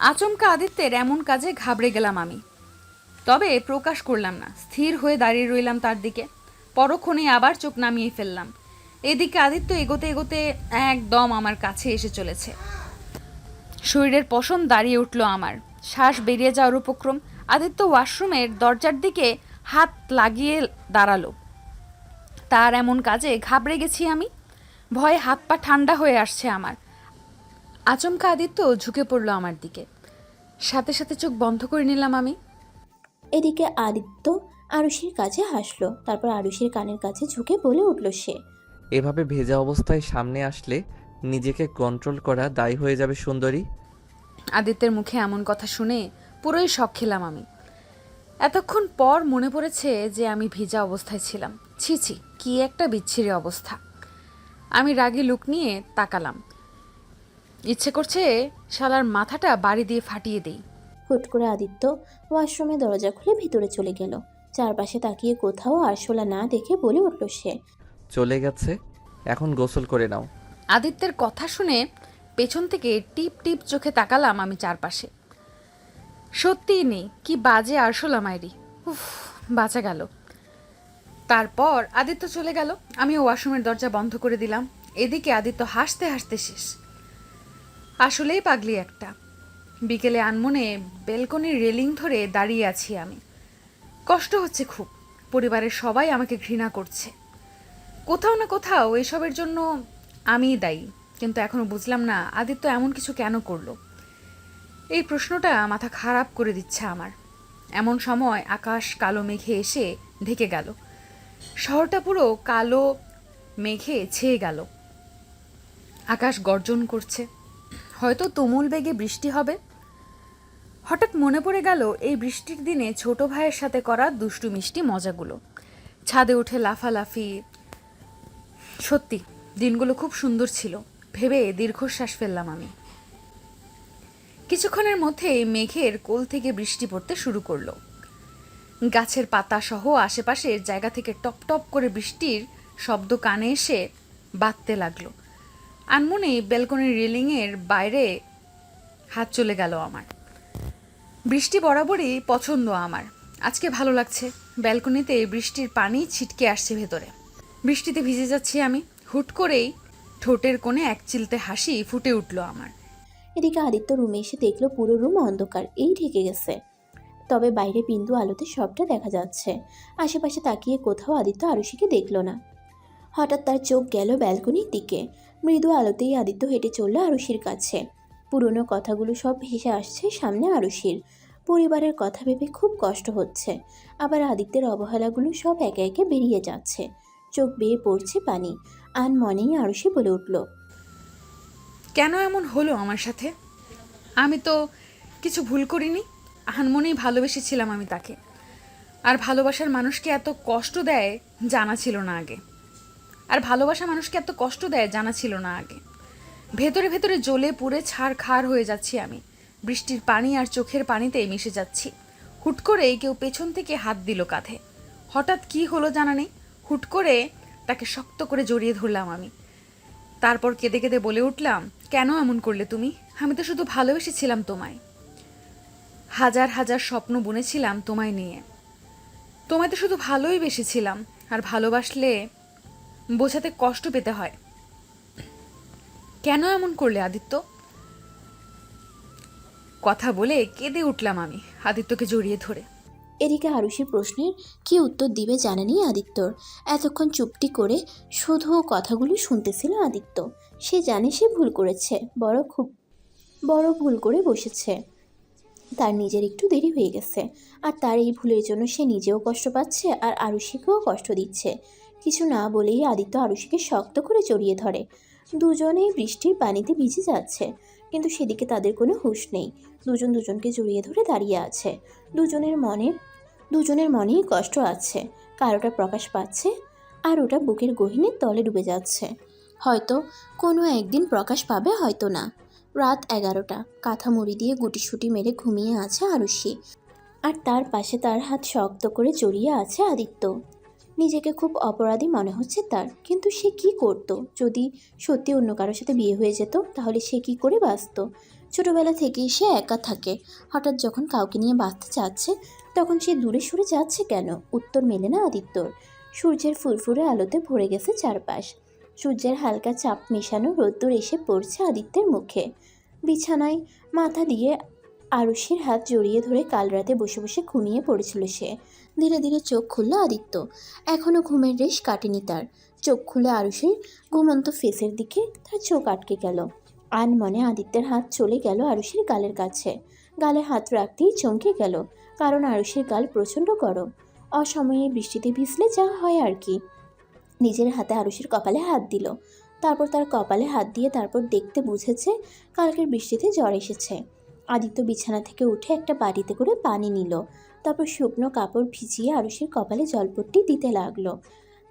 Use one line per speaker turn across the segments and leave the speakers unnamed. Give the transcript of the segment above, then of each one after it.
আচমকা আদিত্যের এমন কাজে ঘাবড়ে গেলাম আমি। তবে প্রকাশ করলাম না, স্থির হয়ে দাঁড়িয়ে রইলাম তার দিকে। পরক্ষণে আবার চোখ নামিয়ে ফেললাম। এদিকে আদিত্য এগোতে এগোতে একদম আমার কাছে এসে চলেছে। শরীরের পশম দাঁড়িয়ে উঠল আমার। শ্বাস বেরিয়ে যাওয়ার উপক্রম আদিত্য ওয়াশরুমের দরজার দিকে হাত লাগিয়ে দাঁড়াল। তার এমন কাজে ঘাবড়ে গেছি আমি। ভয়ে হাত পা ঠান্ডা হয়ে আসছে আমার। আচমকা আদিত্য ঝুঁকে পড়ল আমার দিকে। সাথে সাথে চোখ বন্ধ করে নিলাম আমি।
এদিকে আদিত্য আরুষির কাছে হাসলো তারপর আরুষির কানের কাছে ঝুঁকে বলে উঠল সে।
এভাবে ভেজা অবস্থায় সামনে আসলে নিজেকে কন্ট্রোল করা দায়ী হয়ে যাবে সুন্দরী।
আদিত্যের মুখে এমন কথা শুনে পুরোই শখ খেলাম আমি। এতক্ষণ পর মনে পড়েছে যে আমি ভেজা অবস্থায় ছিলাম। ছি ছি কি একটা বিচ্ছিরি অবস্থা। আমি রাগে লুক নিয়ে তাকালাম। ইচ্ছে করছে শালার মাথাটা বাড়ি দিয়ে ফাটিয়ে দেই।
হুট করে আদিত্য ওয়াশরুমে দরজা খুলে ভিতরে চলে গেল। চারপাশে তাকিয়ে কোথাও আরশোলা না দেখে বলে উঠল সে।
চলে গেছে? এখন গোসল করে নাও।
আদিত্যের কথা শুনে পেছন থেকে টিপ টিপ চোখে তাকালাম আমি চারপাশে। সত্যিই নেই কি বাজে আরশোলা মাইরি। উফ বাঁচা গেল। তারপর আদিত্য চলে গেল। আমি ওয়াশরুমের দরজা বন্ধ করে দিলাম। এদিকে আদিত্য হাসতে হাসতে শেষ। আসলেই পাগলি একটা। বিকেলে আনমনে বেলকনির রেলিং ধরে দাঁড়িয়ে আছি আমি। কষ্ট হচ্ছে খুব, পরিবারের সবাই আমাকে ঘৃণা করছে। কোথাও না কোথাও এসবের জন্য আমিই দায়ী, কিন্তু এখনও বুঝলাম না আদিত্য এমন কিছু কেন করল। এই প্রশ্নটা মাথা খারাপ করে দিচ্ছে আমার। এমন সময় আকাশ কালো মেঘে এসে ঢেকে গেল। শহরটা পুরো কালো মেঘে ছেয়ে গেল। আকাশ গর্জন করছে। হয়তো তুমুল বেগে বৃষ্টি হবে। হঠাৎ মনে পড়ে গেল, এই বৃষ্টির দিনে ছোট ভাইয়ের সাথে করা দুষ্টু মিষ্টি মজাগুলো। ছাদে উঠে লাফালাফি। সত্যি, দিনগুলো খুব সুন্দর ছিল। ভেবে দীর্ঘশ্বাস ফেললাম আমি। কিছুক্ষণের মধ্যে মেঘের কোল থেকে বৃষ্টি পড়তে শুরু করল। গাছের পাতা সহ আশেপাশের জায়গা থেকে টপ টপ করে বৃষ্টির শব্দ কানে এসে বাঁধতে লাগল। আনমনে ব্যালকনির রেলিংয়ের বাইরে হাত চলে গেল আমার। বৃষ্টি বরাবরই পছন্দ আমার। আজকে ভালো লাগছে। ব্যালকনিতে বৃষ্টির পানি ছিটকে আসছে ভেতরে। বৃষ্টিতে ভিজে যাচ্ছি আমি। হুট করেই ঠোঁটের কোণে এক চিলতে হাসি ফুটে উঠল আমার।
এদিকে আদিত্য রুমে এসে দেখল পুরো রুম অন্ধকার। এই ঢেকে গেছে। তবে বাইরে বিন্দু আলোতে সবটা দেখা যাচ্ছে। আশেপাশে তাকিয়ে কোথাও আদিত্য আরুষিকে দেখল না। হঠাৎ তার চোখ গেল ব্যালকনির দিকে। মৃদু আলোতেই আদিত্য হেঁটে চলল আরুষির কাছে। পুরনো কথাগুলো সব ভেসে আসছে সামনে আরুষির। পরিবারের কথা ভেবে খুব কষ্ট হচ্ছে। আবার আদিত্যের অবহেলাগুলো সব একে একে বেরিয়ে যাচ্ছে। চোখ বেয়ে পড়ছে পানি। আন মনেই আরুষি বলে উঠল,
কেন এমন হলো আমার সাথে? আমি তো কিছু ভুল করিনি। আনমনেই ভালোবেসেছিলাম আমি তাকে। আর ভালোবাসার মানুষকে এত কষ্ট দেয় জানা ছিল না আগে। আর ভালোবাসা মানুষকে এত কষ্ট দেয় জানা ছিল না আগে। ভেতরে ভেতরে জ্বলে পুড়ে ছাড় খার হয়ে যাচ্ছি আমি। বৃষ্টির পানি আর চোখের পানিতে মিশে যাচ্ছি। হুট করে কেউ পেছন থেকে হাত দিল কাঁধে। হঠাৎ কি হলো জানা নেই। হুট করে তাকে শক্ত করে জড়িয়ে ধরলাম আমি। তারপর কেঁদে কেঁদে বলে উঠলাম, কেন এমন করলে তুমি? আমি তো শুধু ভালোবেসেছিলাম তোমায়। হাজার হাজার স্বপ্ন বুনেছিলাম তোমায় নিয়ে। তোমায় তো শুধু ভালোই বেসেছিলাম। আর ভালোবাসলে বোঝাতে কষ্ট পেতে হয়। কেন এমন করলে আদিত্য? কথা বলে কেঁদে উঠলাম আমি আদিত্যকে জড়িয়ে ধরে।
এদিকে আরুষির প্রশ্নের কি উত্তর দিবে জানেনি আদিত্যর। এতক্ষণ চুপটি করে শুধু কথাগুলো শুনতেছিল আদিত্য। সে জানে সে ভুল করেছে, বড় খুব, বড় ভুল করে বসেছে। তার নিজের একটু দেরি হয়ে গেছে, আর তার এই ভুলের জন্য সে নিজেও কষ্ট পাচ্ছে আর আরুষিকেও কষ্ট দিচ্ছে। কিছু না বলেই আদিত্য আরুষিকে শক্ত করে জড়িয়ে ধরে। দুজনেই বৃষ্টির পানিতে ভিজে যাচ্ছে, কিন্তু সেদিকে তাদের কোনো হুঁশ নেই। দুজন দুজনকে জড়িয়ে ধরে দাঁড়িয়ে আছে। দুজনের মনে, দুজনের মনেই কষ্ট আছে। কারোটা প্রকাশ পাচ্ছে আর ওটা বুকের গহিনের তলে ডুবে যাচ্ছে। হয়তো কোনো একদিন প্রকাশ পাবে, হয়তো না। রাত এগারোটা কাঁথা মুড়ি দিয়ে গুটিসুটি মেরে ঘুমিয়ে আছে আরুষি। আর তার পাশে তার হাত শক্ত করে জড়িয়ে আছে আদিত্য। নিজেকে খুব অপরাধী মনে হচ্ছে তার। কিন্তু সে কি করত? যদি সত্যি অন্য কারোর সাথে বিয়ে হয়ে যেত, তাহলে সে কি করে বাঁচত? ছোটোবেলা থেকেই সে একা থাকে। হঠাৎ যখন কাউকে নিয়ে বাঁচতে চাচ্ছে, তখন সে দূরে সরে যাচ্ছে কেন? উত্তর মেলে না আদিত্যর। সূর্যের ফুরফুরে আলোতে ভরে গেছে চারপাশ। সূর্যের হালকা চাপ মেশানো রোদ্দুর এসে পড়ছে আদিত্যের মুখে। বিছানায় মাথা দিয়ে আরুষির হাত জড়িয়ে ধরে কাল রাতে বসে বসে ঘুমিয়ে পড়েছিল সে। ধীরে ধীরে চোখ খুলল আদিত্য। এখনও ঘুমের রেশ কাটেনি তার। চোখ খুলে আরুষির ঘুমন্ত ফেসের দিকে তার চোখ আটকে গেল। আন মনে আদিত্যের হাত চলে গেল আরুষির গালের কাছে। গালে হাত রাখতেই চমকে গেল, কারণ আরুষির গাল প্রচণ্ড গরম। অসময়ে বৃষ্টিতে ভিজলে যা হয় আর কি। নিজের হাতে আরুষির কপালে হাত দিল। তারপর তার কপালে হাত দিয়ে তারপর দেখতে বুঝেছে কালকের বৃষ্টিতে জ্বর এসেছে। আদিত্য বিছানা থেকে উঠে একটা বাড়িতে করে পানি নিল। তারপর শুকনো কাপড় ভিজিয়ে আরুষির কপালে জলপট্টি দিতে লাগল।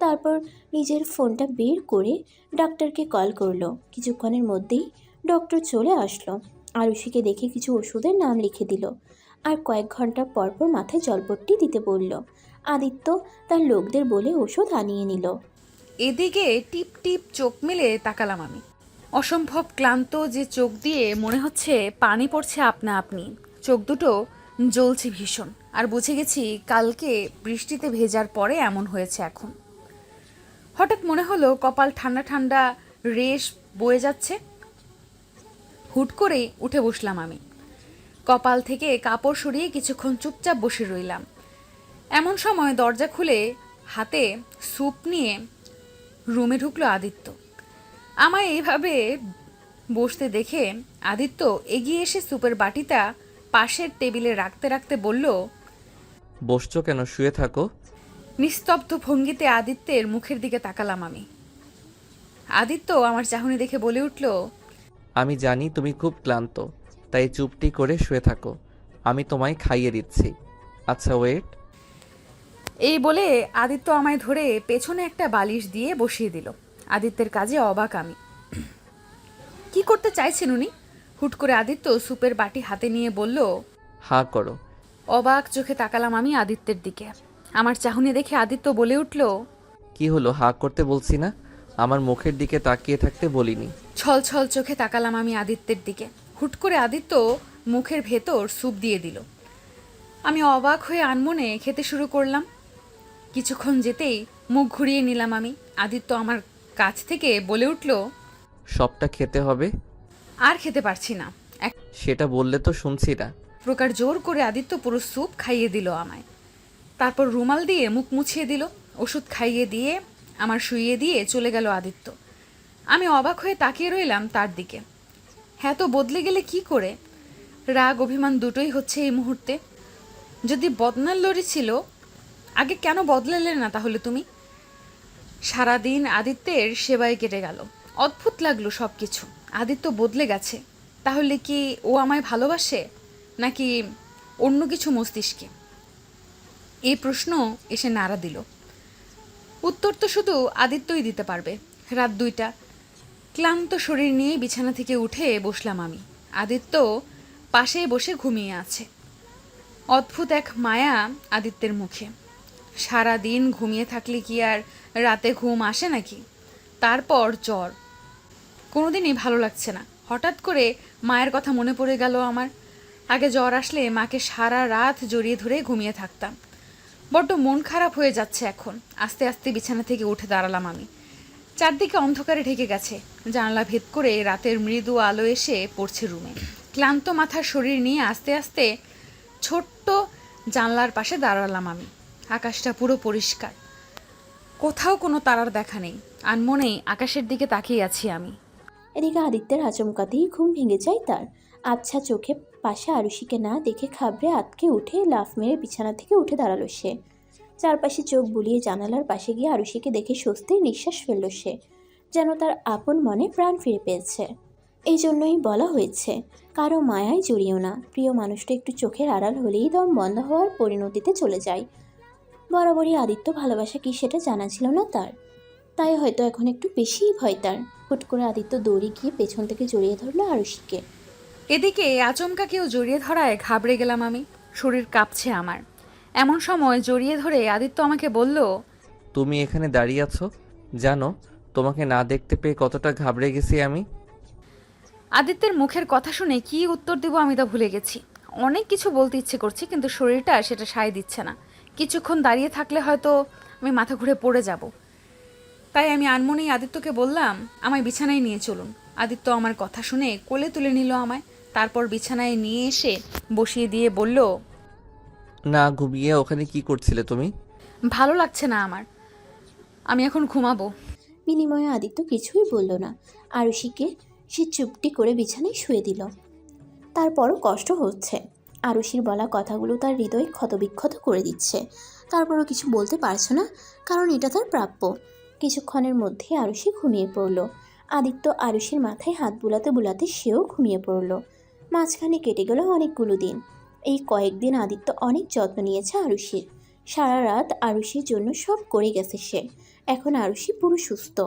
তারপর নিজের ফোনটা বের করে ডাক্তারকে কল করল। কিছুক্ষণের মধ্যেই ডক্টর চলে আসলো। আরুষিকে দেখে কিছু ওষুধের নাম লিখে দিল। আর কয়েক ঘণ্টা পর পর মাথায় জলপট্টি দিতে বলল। আদিত্য তার লোকদের বলে ওষুধ আনিয়ে নিল।
এদিকে টিপ টিপ চোখ মেলে তাকালাম আমি। অসম্ভব ক্লান্ত যে চোখ দিয়ে মনে হচ্ছে পানি পড়ছে আপনা আপনি। চোখ দুটো জ্বলছে ভীষণ। আর বুঝে গেছি কালকে বৃষ্টিতে ভেজার পরে এমন হয়েছে এখন। হঠাৎ মনে হলো কপাল ঠান্ডা ঠান্ডা রেশ বয়ে যাচ্ছে। হুট করে উঠে বসলাম আমি। কপাল থেকে কাপড় সরিয়ে কিছুক্ষণ চুপচাপ বসে রইলাম। এমন সময় দরজা খুলে হাতে স্যুপ নিয়ে রুমে ঢুকলো আদিত্য। আমায় এইভাবে বসতে দেখে আদিত্য এগিয়ে এসে স্যুপের বাটিটা পাশের টেবিলে রাখতে রাখতে বলল
বসছো কেন? শুয়ে থাকো।
নিস্তব্ধ ভঙ্গিতে আদিত্যের মুখের দিকে তাকালাম আমি। আদিত্য আমার চাহনি দেখে বলে উঠল
আমি জানি তুমি খুব ক্লান্ত তাই চুপটি করে শুয়ে থাকো। আমি তোমায় খাইয়ে দিচ্ছি। আচ্ছা ওয়েট।
এই বলে আদিত্য আমায় ধরে পেছনে একটা বালিশ দিয়ে বসিয়ে দিল। আদিত্যের কাজে অবাক আমি। কি করতে চাইছেন উনি? হুট করে আদিত্য সুপের বাটি হাতে নিয়ে বলল
হা করো।
অবাক চোখে তাকালাম আমি আদিত্যের দিকে। আমার চাহনি দেখে আদিত্য বলে উঠল
কি হলো হা করতে বলছি না? আমার মুখের দিকে তাকিয়ে থাকতে বলিনি।
ছল ছল চোখে তাকালাম আমি আদিত্যের দিকে। হুট করে আদিত্য মুখের ভেতর স্যুপ দিয়ে দিল। আমি অবাক হয়ে আনমনে খেতে শুরু করলাম। কিছুক্ষণ যেতেই মুখ ঘুরিয়ে নিলাম আমি। আদিত্য আমার কাছ থেকে বলে উঠল
সবটা খেতে হবে?
আর খেতে পারছি না।
সেটা বললে তো শুনছি না।
প্রকার জোর করে আদিত্য পুরো স্যুপ খাইয়ে দিল আমায়। তারপর রুমাল দিয়ে মুখ মুছিয়ে দিল, ওষুধ খাইয়ে দিয়ে আমার শুইয়ে দিয়ে চলে গেল আদিত্য। আমি অবাক হয়ে তাকিয়ে রইলাম তার দিকে। হ্যাঁ তো, বদলে গেলে কি করে? রাগ, অভিমান দুটোই হচ্ছে এই মুহূর্তে। যদি বদনার লড়ি ছিল, আগে কেন বদলালে না তাহলে তুমি? সারাদিন আদিত্যের সেবায় কেটে গেল। অদ্ভুত লাগল সব কিছু আদিত্য বদলে গেছে। তাহলে কি ও আমায় ভালোবাসে? নাকি অন্য কিছু মস্তিষ্কে? এই প্রশ্ন এসে নাড়া দিল। উত্তর তো শুধু আদিত্যই দিতে পারবে। রাত দুইটা। ক্লান্ত শরীর নিয়ে বিছানা থেকে উঠে বসলাম আমি। আদিত্য পাশে বসে ঘুমিয়ে আছে। অদ্ভুত এক মায়া আদিত্যের মুখে। সারা দিন ঘুমিয়ে থাকলে কি আর রাতে ঘুম আসে নাকি? তারপর জ্বর। কোনোদিনই ভালো লাগছে না। হঠাৎ করে মায়ের কথা মনে পড়ে গেল আমার। আগে জ্বর আসলে মাকে সারা রাত জড়িয়ে ধরে ঘুমিয়ে থাকতাম। বড্ড মন খারাপ হয়ে যাচ্ছে এখন। আস্তে আস্তে বিছানা থেকে উঠে দাঁড়ালাম আমি। চারদিকে অন্ধকারে ঢেকে গেছে। জানলা ভেদ করে রাতের মৃদু আলো এসে পড়ছে রুমে। ক্লান্ত মাথার শরীর নিয়ে আস্তে আস্তে ছোট্ট জানলার পাশে দাঁড়ালাম আমি। আকাশটা পুরো পরিষ্কার। কোথাও কোনো তারার দেখা নেই। আর আনমনেই আকাশের দিকে তাকিয়ে আছি আমি।
এদিকে আদিত্যের আচমকাতেই ঘুম ভেঙে যায় তার। আবছা চোখে পাশে আরুষিকে না দেখে খাবড়ে আতকে উঠে লাফ মেরে বিছানা থেকে উঠে দাঁড়াল সে। চারপাশে চোখ বুলিয়ে জানালার পাশে গিয়ে আরুষিকে দেখে স্বস্তির নিঃশ্বাস ফেলল সে, যেন তার আপন মনে প্রাণ ফিরে পেয়েছে। এই জন্যই বলা হয়েছে, কারও মায়ায় জড়িও না। প্রিয় মানুষটা একটু চোখের আড়াল হলেই দম বন্ধ হওয়ার পরিণতিতে চলে যায়। বরাবরই আদিত্য ভালোবাসা কি সেটা জানা ছিল না তার। তাই হয়তো এখন একটু বেশিই ভয় তার। হুট করে আদিত্য দৌড়ে গিয়ে পেছন থেকে জড়িয়ে ধরলো আরুষিকে।
এদিকে আচমকা কেউ জড়িয়ে ধরায় ঘাবড়ে গেলাম আমি। শরীর কাঁপছে আমার। এমন সময় জড়িয়ে ধরে আদিত্য আমাকে বলল
তুমি এখানে দাঁড়িয়ে আছো? জানো তোমাকে না দেখতে পেয়ে কতটা ঘাবড়ে গেছি আমি?
আদিত্যের মুখের কথা শুনে কি উত্তর দেবো আমি তা ভুলে গেছি। অনেক কিছু বলতে ইচ্ছে করছে কিন্তু শরীরটা সেটা সায় দিচ্ছে না। কিছুক্ষণ দাঁড়িয়ে থাকলে হয়তো আমি মাথা ঘুরে পড়ে যাব। তাই আমি আনমনেই আদিত্যকে বললাম আমায় বিছানায় নিয়ে চলুন। আদিত্য আমার কথা শুনে কোলে তুলে নিল আমায়। তারপর বিছানায় নিয়ে এসে বসিয়ে দিয়ে বলল
না ঘুমিয়ে ওখানে কি করছিলে তুমি?
ভালো লাগছে না আমার। আমি এখন ঘুমাবো।
বিনিময়ে আদিত্য কিছুই বলল না। আরুষিকে সে চুপটি করে বিছানায় শুয়ে দিল। তারপরও কষ্ট হচ্ছে। আরুষির বলা কথাগুলো তার হৃদয় ক্ষতবিক্ষত করে দিচ্ছে। তারপরও কিছু বলতে পারছে না কারণ এটা তার প্রাপ্য। কিছুক্ষণের মধ্যে আরুষি ঘুমিয়ে পড়ল। আদিত্য আরুষির মাথায় হাত বুলাতে বুলাতে সেও ঘুমিয়ে পড়ল। মাঝখানে কেটে গেল অনেকগুলো দিন। এই কয়েকদিন আদিত্য অনেক যত্ন নিয়েছে আরুষির। সারা রাত আরুষির জন্য সব করে গেছে সে। এখন আরুষি পুরো সুস্থ।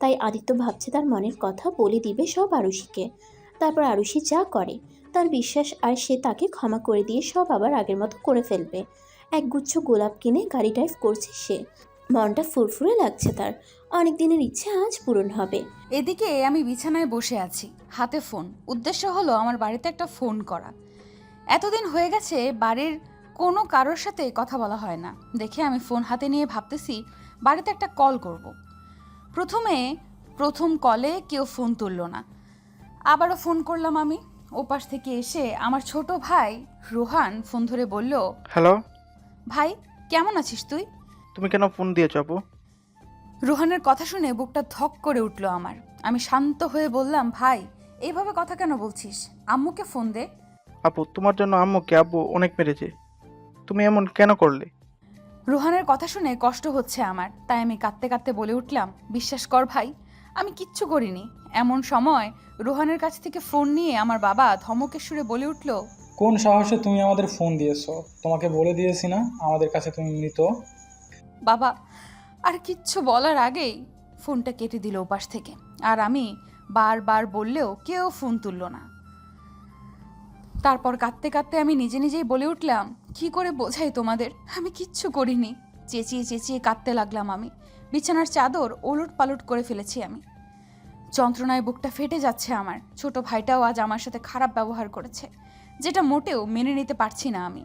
তাই আদিত্য ভাবছে তার মনের কথা বলে দিবে সব আরুষিকে। তারপর আরুষি যা করে, তার বিশ্বাস আর সে তাকে ক্ষমা করে দিয়ে সব আবার আগের মতো করে ফেলবে। একগুচ্ছ গোলাপ কিনে গাড়ি ড্রাইভ করছে সে। মনটা ফুরফুরে লাগছে তার। অনেক দিনের ইচ্ছে আজ পূরণ হবে।
এদিকে আমি বিছানায় বসে আছি হাতে ফোন। উদ্দেশ্য হলো আমার বাড়িতে একটা ফোন করা। এতদিন হয়ে গেছে বাড়ির কোনো কারোর সাথে কথা বলা হয় না। দেখে আমি ফোন হাতে নিয়ে ভাবতেছি বাড়িতে একটা কল করব। প্রথমে প্রথম কলে কেউ ফোন তুললো না। আবারও ফোন করলাম আমি। ওপাশ থেকে এসে আমার ছোট ভাই রোহান ফোন ধরে বলল
হ্যালো।
ভাই কেমন আছিস তুই?
তুমি কেন ফোন দিয়েছ আপু?
রোহানের কথা শুনে বুকটা ধক করে উঠল আমার। আমি শান্ত হয়ে বললাম ভাই এইভাবে কথা কেন বলছিস? আম্মুকে ফোন দে।
আপু তোমার জন্য আম্মুকে আব্বু অনেক মেরেছে। তুমি এমন কেন করলে?
রোহানের কথা শুনে কষ্ট হচ্ছে আমার তাই আমি কাঁদতে কাঁদতে বলে উঠলাম বিশ্বাস কর ভাই আমি কিচ্ছু করিনি। এমন সময় রোহানের কাছ থেকে ফোন নিয়ে আমার বাবা ধমকের সুরে বলে উঠল
কোন সাহসে তুমি আমাদের ফোন দিয়েছ? তোমাকে বলে দিয়েছি না আমাদের কাছে তুমি মৃত?
বাবা আর কিচ্ছু বলার আগেই ফোনটা কেটে দিল ওপাশ থেকে। আর আমি বারবার বললেও কেউ ফোন তুলল না। তারপর কাঁদতে কাঁদতে আমি নিজে নিজেই বলে উঠলাম, কি করে বোঝাই তোমাদের? আমি কিচ্ছু করিনি। চেঁচিয়ে চেঁচিয়ে কাঁদতে লাগলাম আমি। বিছানার চাদর ওলট পালট করে ফেলেছি আমি। যন্ত্রণায় বুকটা ফেটে যাচ্ছে আমার। ছোট ভাইটাও আজ আমার সাথে খারাপ ব্যবহার করেছে, যেটা মোটেও মেনে নিতে পারছি না আমি।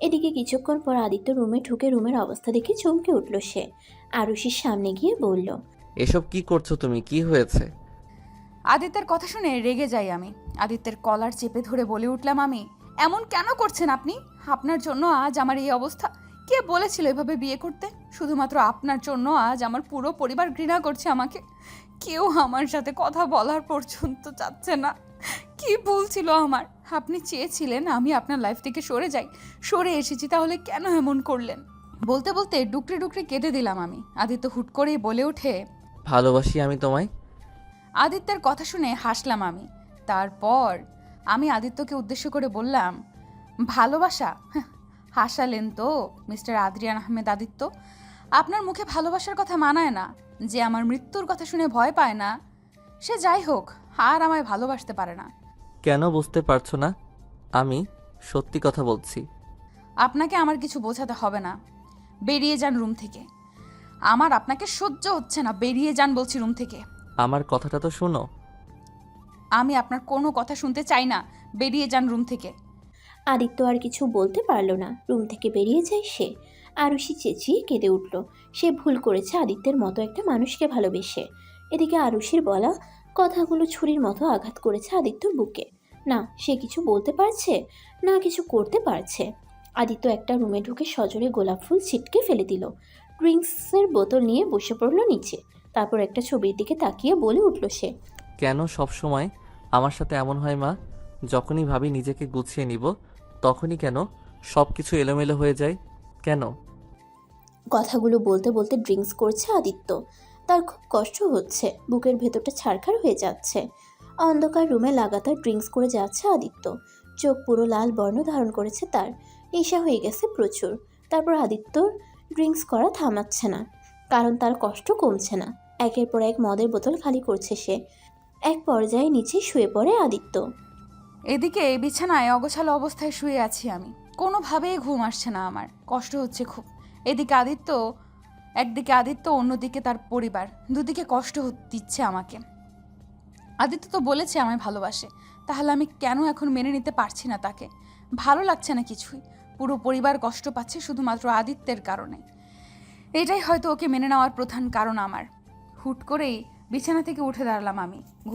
এদিকে কিছুক্ষণ পর আদিত্য রুমে ঢুকে রুমের অবস্থা দেখে চমকে উঠল সে। আরুষির সামনে গিয়ে বলল
এসব কি করছ তুমি? কি হয়েছে?
আদিত্যের কথা শুনে রেগে যাই আমি। আদিত্যের কলার চেপে ধরে বলে উঠলাম আমি এমন কেন করছেন আপনি? আপনার জন্য আজ আমার এই অবস্থা। কে বলেছিল এভাবে বিয়ে করতে? শুধুমাত্র আপনার জন্য আজ আমার পুরো পরিবার ঘৃণা করছে আমাকে। কেউ আমার সাথে কথা বলার পর্যন্ত চাচ্ছে না। কি ভুল ছিল আমার? আপনি চেয়েছিলেন আমি আপনার লাইফ থেকে সরে যাই। সরে এসেছি তাহলে কেন এমন করলেন? বলতে বলতে ডুকরে ডুকরে কেঁদে দিলাম আমি। আদিত্য হুট করেই বলে ওঠে
ভালোবাসি আমি তোমায়?
আদিত্যের কথা শুনে হাসলাম আমি। তারপর আমি আদিত্যকে উদ্দেশ্য করে বললাম ভালোবাসা? হাসালেন তো মিস্টার আদ্রিয়ান আহমেদ আদিত্য। আপনার মুখে ভালোবাসার কথা মানায় না যে আমার মৃত্যুর কথা শুনে ভয় পায় না। সে যাই হোক আর আমায় ভালোবাসতে পারে না।
কেন বুঝতে পারছ না? আমি সত্যি কথা বলছি।
আপনাকে আমার কিছু বোঝাতে হবে না। বেরিয়ে যান রুম থেকে। আমার আপনাকে সহ্য হচ্ছে না। বেরিয়ে যান বলছি রুম থেকে।
আমার কথাটা তো শোনো।
আমি আপনার কোনো কথা শুনতে চাই না। বেরিয়ে যান রুম থেকে।
আদিত্য আর কিছু বলতে পারল না। রুম থেকে বেরিয়ে যায় সে। আরুষি চেঁচিয়ে কেঁদে উঠল। সে ভুল করেছে আদিত্যের মতো একটা মানুষকে ভালোবেসে। এদিকে আরুষির বলা কথাগুলো ছুরির মতো আঘাত করেছে আদিত্যর বুকে। না সে কিছু বলতে পারছে না কিছু করতে পারছে। আদিত্য একটা রুমে ঢুকে সজোরে গোলাপ ফুল ছিটকে ফেলে দিল। ড্রিঙ্কসের বোতল নিয়ে বসে পড়ল নিচে। তারপর একটা ছবির দিকে তাকিয়ে বলে উঠল সে
কেন সব সময় আমার সাথে এমন হয় মা? যখনই ভাবি নিজেকে গুছিয়ে নিব তখনই কেন সব কিছু এলোমেলো হয়ে যায়? কেন?
কথাগুলো বলতে বলতে ড্রিঙ্কস করছে আদিত্য। তার খুব কষ্ট হচ্ছে। বুকের ভেতরটা ছারখার হয়ে যাচ্ছে। অন্ধকার রুমে লাগাতার ড্রিঙ্কস করে যাচ্ছে আদিত্য। চোখ পুরো লাল বর্ণ ধারণ করেছে তার। নেশা হয়ে গেছে প্রচুর। তারপর আদিত্যর ড্রিঙ্কস করা থামাচ্ছে না। কারণ তার কষ্ট কমছে না। একের পর এক মদের বোতল খালি করছে সে। এক পর্যায়ে নিচে শুয়ে পড়ে আদিত্য।
এদিকে এই বিছানায় অগোছালো অবস্থায় শুয়ে আছি আমি। কোনোভাবেই ঘুম আসছে না আমার। কষ্ট হচ্ছে খুব। এদিকে আদিত্য একদিকে আদিত্য, অন্যদিকে তার পরিবার। দুদিকে কষ্ট দিচ্ছে আমাকে। আদিত্য তো বলেছে আমায় ভালোবাসে। তাহলে আমি কেন এখন মেনে নিতে পারছি না তাকে? ভালো লাগছে না কিছুই। পুরো পরিবার কষ্ট পাচ্ছে শুধুমাত্র আদিত্যের কারণে। এটাই হয়তো ওকে মেনে নেওয়ার প্রধান কারণ আমার। হুট করেই বিছানা থেকে উঠে দাঁড়ালাম আমি।